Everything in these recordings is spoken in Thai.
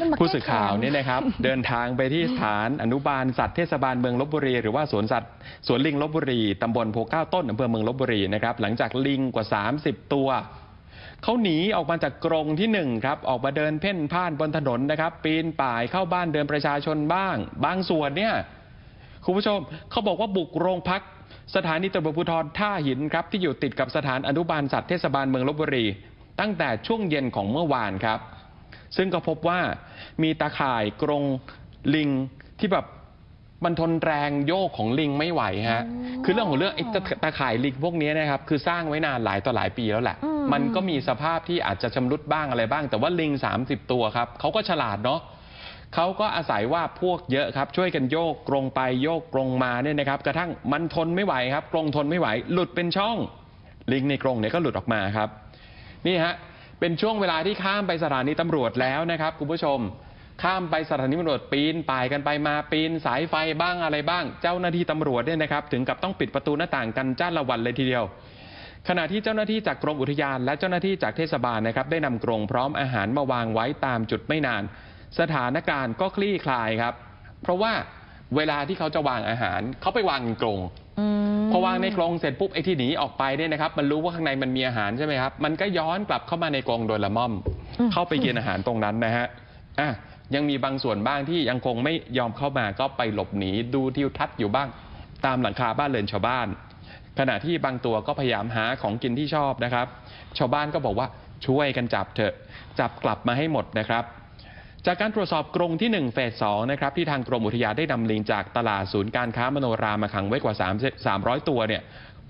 มันมาผู้สื่อข่าวแก้แค้นเนี่ยนะครับ เดินทางไปที่สถานอนุบาลสัตว์เทศบาลเมืองลบบุรี หรือว่าสวนสัตว์สวนลิงลบบุรีตำบลโพเก้าต้นอำเภอเมืองลบบุรีนะครับหลังจากลิงกว่า 30 ตัวเขาหนีออกมาจากกรงที่หนึ่งครับ ออกมาเดินเพ่นพ่านบนถนนนะครับ ปีนป่ายเข้าบ้านเดินประชาชนบ้าง บางส่วนเนี่ยคุณผู้ชมเขาบอกว่าบุกโรงพัก สถานีตำรวจภูธรท่าหินครับที่อยู่ติดกับสถานอนุบาลสัตว์เทศบาลเมืองลบบุรี ตั้งแต่ช่วงเย็นของเมื่อวานครับ ซึ่งก็พบว่ามีตาข่ายกรงลิงที่แบบมันทนแรงโยกของลิงไม่ไหวฮะอ๋อคือเรื่องของเรื่องไอ้ตาตาข่ายลิงพวกนี้นะครับ คือสร้างไว้นานหลายต่อหลายปีแล้วแหละอืมมันก็มีสภาพที่อาจจะชำรุดบ้างอะไรบ้าง แต่ว่าลิง 30 ตัวครับเขาก็ฉลาดเนาะเขาก็อาศัยว่าพวกเยอะครับ ช่วยกันโยกกรงไปโยกกรงมาเนี่ยนะครับ กระทั่งมันทนไม่ไหวครับ กรงทนไม่ไหว หลุดเป็นช่อง ลิงในกรงเนี่ยก็หลุดออกมาครับ นี่ฮะ เป็นช่วงเวลาที่ข้ามไปสถานีตำรวจแล้วนะครับคุณผู้ชม ข้ามไปสถานีตำรวจปีนป่ายกันไปมาปีนสายไฟบ้างอะไรบ้าง เจ้าหน้าที่ตำรวจเนี่ยนะครับ ถึงกับต้องปิดประตูหน้าต่างกันจ้าละวันเลยทีเดียว ขณะที่เจ้าหน้าที่จากกรมอุทยาน และเจ้าหน้าที่จากเทศบาลนะครับ ได้นำกรงพร้อมอาหารมาวางไว้ตามจุดไม่นาน สถานการณ์ก็คลี่คลายครับ เพราะว่า เวลาที่เขาจะวางอาหาร เขาไปวางในกรงอืม พอวางในกรงเสร็จปุ๊บไอ้ที่หนีออกไปเนี่ยนะครับ มันรู้ว่าข้างในมันมีอาหารใช่ไหมครับ มันก็ย้อนกลับเข้ามาในกรงโดยละม่อม อืม เข้าไปกินอาหารตรงนั้นนะฮะอะยังมีบางส่วนบ้างที่ยังคงไม่ยอมเข้ามาก็ไปหลบหนีดูทิวทัศน์อยู่บ้าง ตามหลังคาบ้านเรือนชาวบ้าน ขณะที่บางตัวก็พยายามหาของกินที่ชอบนะครับ ชาวบ้านก็บอกว่าช่วยกันจับเถอะ จับกลับมาให้หมดนะครับ จากการตรวจสอบกรงที่ 1 เฟส 2 นะครับ ที่ทางกรมอุทยานได้นำลิงจากตลาดศูนย์การค้ามโนรามาขังไว้กว่า3 300 ตัวเนี่ย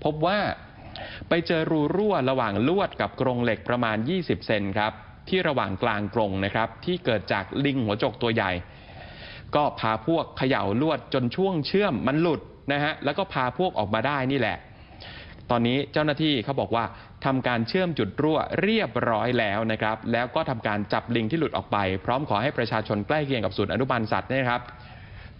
พบว่าไปเจอรูรั่วระหว่างลวดกับกรงเหล็กประมาณ 20 เซนครับ ที่ระหว่างกลางกรงนะครับ ที่เกิดจากลิงหัวจกตัวใหญ่ ก็พาพวกเขย่าลวดจนช่วงเชื่อมมันหลุดนะฮะแล้วก็พาพวกออกมาได้นี่แหละ ตอนนี้เจ้าหน้าที่เขาบอกว่าทำการเชื่อมจุดรั่วเรียบร้อยแล้วนะครับแล้วก็ทำการจับลิงที่หลุดออกไป พร้อมขอให้ประชาชนใกล้เคียงกับศูนย์อนุบาลสัตว์นะครับ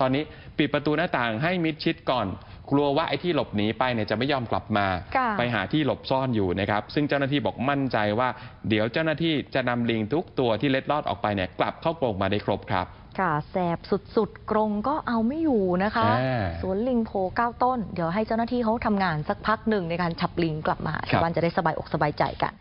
ตอนนี้ปิดประตูหน้าต่างให้มิดชิดก่อน กลัวว่าไอ้ที่หลบหนีไปเนี่ยจะไม่ยอมกลับมา ค่ะไปหาที่หลบซ่อนอยู่นะครับ ซึ่งเจ้าหน้าที่บอกมั่นใจว่า เดี๋ยวเจ้าหน้าที่จะนำลิงทุกตัวที่เล็ดลอดออกไปเนี่ยกลับเข้ากรงมาได้ครบครับ ค่ะแสบสุดๆ กรงก็เอาไม่อยู่นะคะ อ่าสวนลิงโพเก้าต้น เดี๋ยวให้เจ้าหน้าที่เขาทำงานสักพักหนึ่งในการฉับลิงกลับมาครับ ชาวบ้านจะได้สบายอกสบายใจกัน